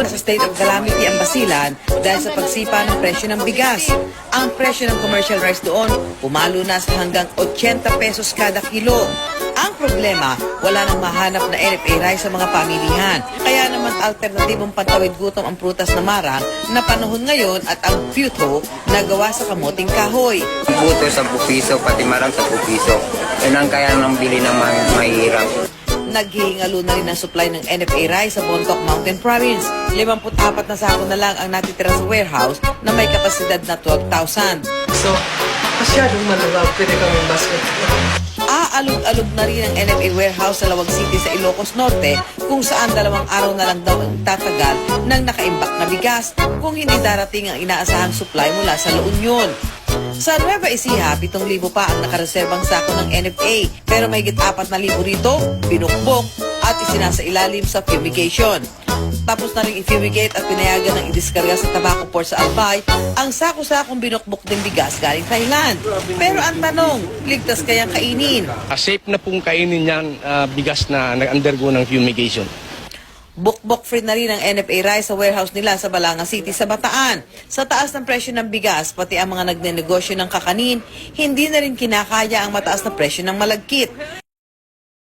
Sa state of calamity ang basilan dahil sa pagsipa ng presyo ng bigas. Ang presyo ng commercial rice doon pumalo na sa hanggang 80 pesos kada kilo. Ang problema, wala nang mahanap na NFA rice sa mga pamilihan. Kaya naman alternatibong pantawid gutom ang prutas na marang na panahon ngayon at ang puto na gawa sa kamuting kahoy. Buto 10 piso, pati marang 10 piso. Yun ang kaya ng bili ng mahirap. Naghihingalo na rin ang supply ng NFA rice sa Bontoc Mountain Province. 54 na sako na lang ang natitira sa warehouse na may kapasidad na 12,000. So, masyadong maluwag. Pwede kami basket. Aalog-alog na rin ang NFA warehouse sa Lawag City sa Ilocos Norte kung saan dalawang araw na lang daw ang tatagal ng nakaimbak na bigas kung hindi darating ang inaasahang supply mula sa La Union. Sa Nueva Ecija, 7,000 pa ang nakareserbang sako ng NFA pero may 4,000 rito, binukbok at isinasa ilalim sa fumigation. Tapos na rin i-fumigate at pinayagan ng idiskarga sa Tabaco Port sa Albay ang sako-sakong binukbok ng bigas galing Thailand. Pero ang tanong, ligtas kayang kainin? Ah, safe na pong kainin yan ah, bigas na nag-undergo ng fumigation. Bukbok free na rin ang NFA rice sa warehouse nila sa Balanga City sa Bataan. Sa taas ng presyo ng bigas, pati ang mga nagnenegosyo ng kakanin, hindi na rin kinakaya ang mataas na presyo ng malagkit.